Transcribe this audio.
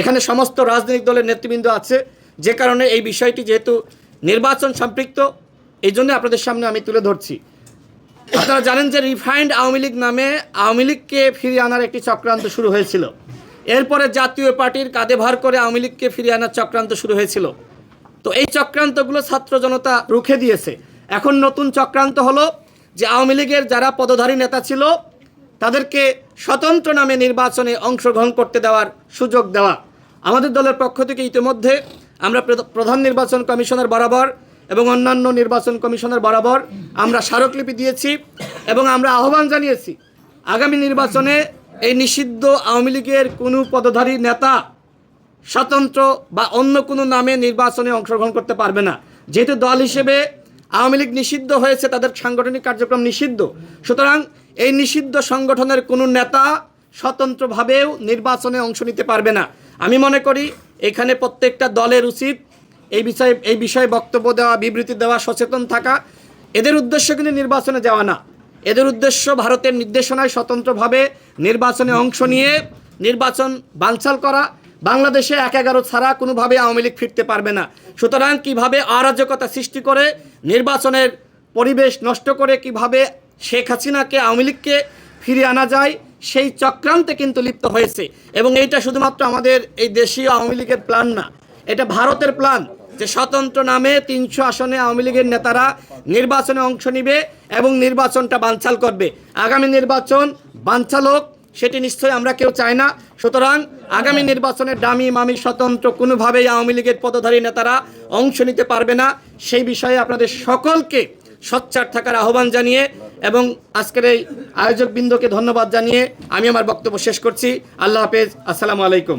এখানে সমস্ত রাজনৈতিক দলের নেতৃবৃন্দ আছে। যে কারণে এই বিষয়টি যেহেতু নির্বাচন সম্পৃক্ত, এই জন্য আপনাদের সামনে আমি তুলে ধরছি। আপনারা জানেন যে রিফাইন্ড আওয়ামী লীগ নামে আওয়ামী লীগকে ফিরিয়ে আনার একটি চক্রান্ত শুরু হয়েছিল। এরপরে জাতীয় পার্টির কাঁধে ভার করে আওয়ামী লীগকে ফিরিয়ে আনার চক্রান্ত শুরু হয়েছিল। তো এই চক্রান্তগুলো ছাত্র জনতা রুখে দিয়েছে। এখন নতুন চক্রান্ত হলো যে আওয়ামী লীগের যারা পদধারী নেতা ছিল তাদেরকে স্বতন্ত্র নামে নির্বাচনে অংশগ্রহণ করতে দেওয়ার সুযোগ দেওয়া। আমাদের দলের পক্ষ থেকে ইতিমধ্যে আমরা প্র- প্রধান নির্বাচন কমিশনার বরাবর এবং অন্যান্য নির্বাচন কমিশনার বরাবর আমরা স্মারকলিপি দিয়েছি এবং আমরা আহ্বান জানিয়েছি, আগামী নির্বাচনে এই নিষিদ্ধ আওয়ামী লীগের কোনো পদধারী নেতা স্বতন্ত্র বা অন্য কোনো নামে নির্বাচনে অংশগ্রহণ করতে পারবে না। যেহেতু দল হিসেবে আওয়ামী লীগ নিষিদ্ধ হয়েছে, তাদের সাংগঠনিক কার্যক্রম নিষিদ্ধ। সুতরাং এই নিষিদ্ধ সংগঠনের কোনো নেতা স্বতন্ত্রভাবেও নির্বাচনে অংশ নিতে পারবে না। আমি মনে করি এখানে প্রত্যেকটা দলের উচিত এই বিষয়ে এই বিষয়ে বক্তব্য দেওয়া, বিবৃতি দেওয়া, সচেতন থাকা। এদের উদ্দেশ্য কিন্তু নির্বাচনে যাওয়া না। এদের উদ্দেশ্য ভারতের নির্দেশনায় স্বতন্ত্রভাবে নির্বাচনে অংশ নিয়ে নির্বাচন বানচাল করা। বাংলাদেশে এক এগারো ছাড়া কোনোভাবে আওয়ামী লীগ ফিরতে পারবে না। সুতরাং কীভাবে অরাজকতা সৃষ্টি করে নির্বাচনের পরিবেশ নষ্ট করে কীভাবে শেখ হাসিনাকে আওয়ামী লীগকে ফিরিয়ে আনা যায়, সেই চক্রান্তে কিন্তু লিপ্ত হয়েছে। এবং এইটা শুধুমাত্র আমাদের এই দেশীয় আওয়ামী লীগের প্ল্যান না, এটা ভারতের প্ল্যান যে স্বতন্ত্র নামে তিনশো আসনে আওয়ামী লীগের নেতারা নির্বাচনে অংশ নিবে এবং নির্বাচনটা বানচাল করবে। আগামী নির্বাচন বানচাল হোক, সেটি নিশ্চয়ই আমরা কেউ চাই না। সুতরাং আগামী নির্বাচনে ডামি মামি স্বতন্ত্র কোনোভাবেই আওয়ামী লীগের পদধারী নেতারা অংশ নিতে পারবে না। সেই বিষয়ে আপনাদের সকলকে সোচ্চার থাকার আহ্বান জানিয়ে এবং আজকের এই আয়োজকবৃন্দকে ধন্যবাদ জানিয়ে আমি আমার বক্তব্য শেষ করছি। আল্লাহ হাফেজ। আসসালামু আলাইকুম।